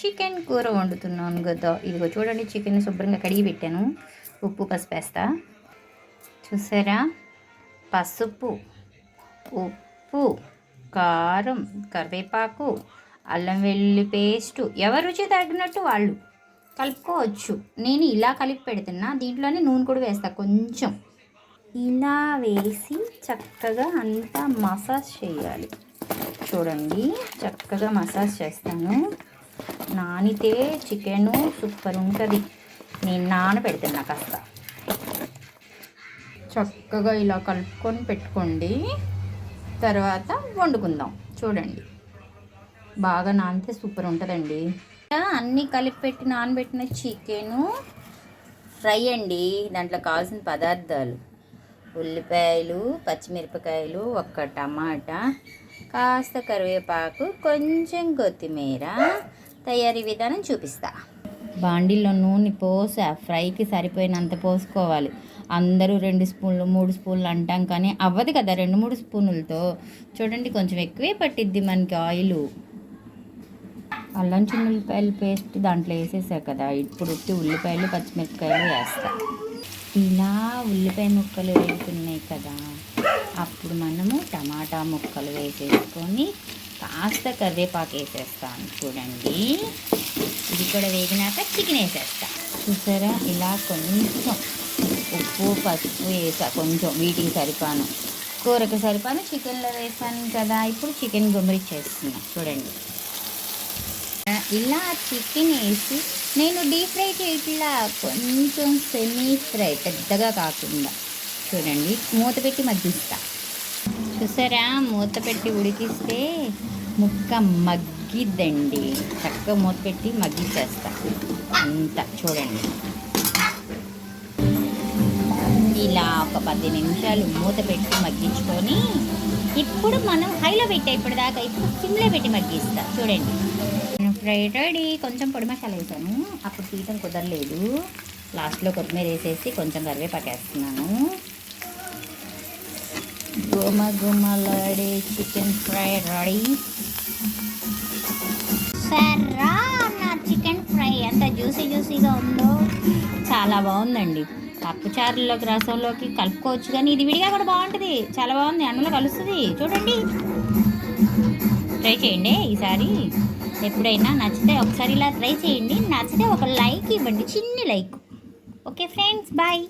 Chicken కూర వండుతున్నాను కదా. ఇదిగో చూడండి చికెన్ శుభ్రంగా కడిగి పెట్టాను. ఉప్పు పసుపు వేస్తా. చూసారా? పసుపు ఉప్పు కారం కరివేపాకు అల్లం వెల్లుల్లి పేస్టు. ఎవరు రుచి తగినట్టు వాళ్ళు కలుపుకోవచ్చు. నేను ఇలా కలిపి పెడుతున్నా. దీంట్లోనే నూనె కూడా వేస్తా కొంచెం. ఇలా వేసి చక్కగా అంతా మసాజ్ చేయాలి. చూడండి చక్కగా మసాజ్ చేస్తాను. నానితే చికెను సూపర్ ఉంటుంది. నేను నానబెడుతున్నా కాస్త చక్కగా ఇలా కలుపుకొని పెట్టుకోండి. తర్వాత వండుకుందాం. చూడండి. బాగా నానితే సూపర్ ఉంటుందండి. అన్నీ కలిపి పెట్టి నానబెట్టిన చికెను ఫ్రై అండి. దాంట్లో కావాల్సిన పదార్థాలు. ఉల్లిపాయలు పచ్చిమిరపకాయలు ఒక్క టమాటా కాస్త కరివేపాకు కొంచెం కొత్తిమీర తయారీ విధానం చూపిస్తా. బాండిల్లో నూనె పోసి ఆ ఫ్రైకి సరిపోయినంత పోసుకోవాలి. అందరూ రెండు స్పూన్లు మూడు స్పూన్లు అంటాం కానీ అవ్వదు కదా రెండు మూడు స్పూన్లతో. చూడండి కొంచెం ఎక్కువే పట్టిద్ది మనకి ఆయిల్. అల్లం చిన్న పేస్ట్ దాంట్లో వేసేసా కదా. ఇప్పుడు వచ్చి ఉల్లిపాయలు పచ్చిమిరపకాయలు వేస్తా. ఇలా ఉల్లిపాయ ముక్కలు వేసుకున్నాయి కదా. అప్పుడు మనము టమాటా ముక్కలు వేసేసుకొని కాస్త కరివేపాకు వేసేస్తాను చూడండి. ఇది కూడా వేగినాక చికెన్ వేసేస్తా. చూసారా? ఇలా కొంచెం ఉప్పు పసుపు వేసా కొంచెం వీటికి సరిపాను. కూరకు సరిపాను చికెన్లో వేసాను కదా. ఇప్పుడు చికెన్ గుమ్మరిచ్చేస్తున్నా చూడండి. ఇలా చికెన్ వేసి నేను డీప్ ఫ్రై చేయట్లా. కొంచెం సెమీ ఫ్రై పెద్దగా కాకుండా. చూడండి. మూత పెట్టి మగ్గిస్తా. చూసారా? మూత పెట్టి ఉడికిస్తే ముక్క మగ్గిద్దండి. చక్కగా మూత పెట్టి మగ్గిచ్చేస్తా అంత చూడండి. ఇలా ఒక పది నిమిషాలు మూత పెట్టి మగ్గించుకొని ఇప్పుడు మనం హైలో పెట్టా ఇప్పుడు దాకా ఇప్పుడు సిమ్లో పెట్టి మగ్గిస్తా. చూడండి. నేను ఫ్రై రెడీ కొంచెం పొడి మసాలా వేసాను. అప్పుడు తీయటం కుదరలేదు. లాస్ట్లో కొత్తిమీర వేసేసి కొంచెం కరివేపాకు వేస్తున్నాను. గుమ గుమలాడే చికెన్ ఫ్రై రెడీ. సర్రా నా చికెన్ ఫ్రై ఎంత జ్యూసీ జ్యూసీగా ఉందో. చాలా బాగుందండి. పప్పుచారులోకి రసంలోకి కలుపుకోవచ్చు కానీ ఇది విడిగా కూడా బాగుంటుంది. చాలా బాగుంది. అన్నంలో కలుస్తుంది. చూడండి. ట్రై చేయండి ఈసారి. ఎప్పుడైనా నచ్చితే ఒకసారి ఇలా ట్రై చేయండి. నచ్చితే ఒక లైక్ ఇవ్వండి. చిన్ని లైక్ ఓకే ఫ్రెండ్స్ బాయ్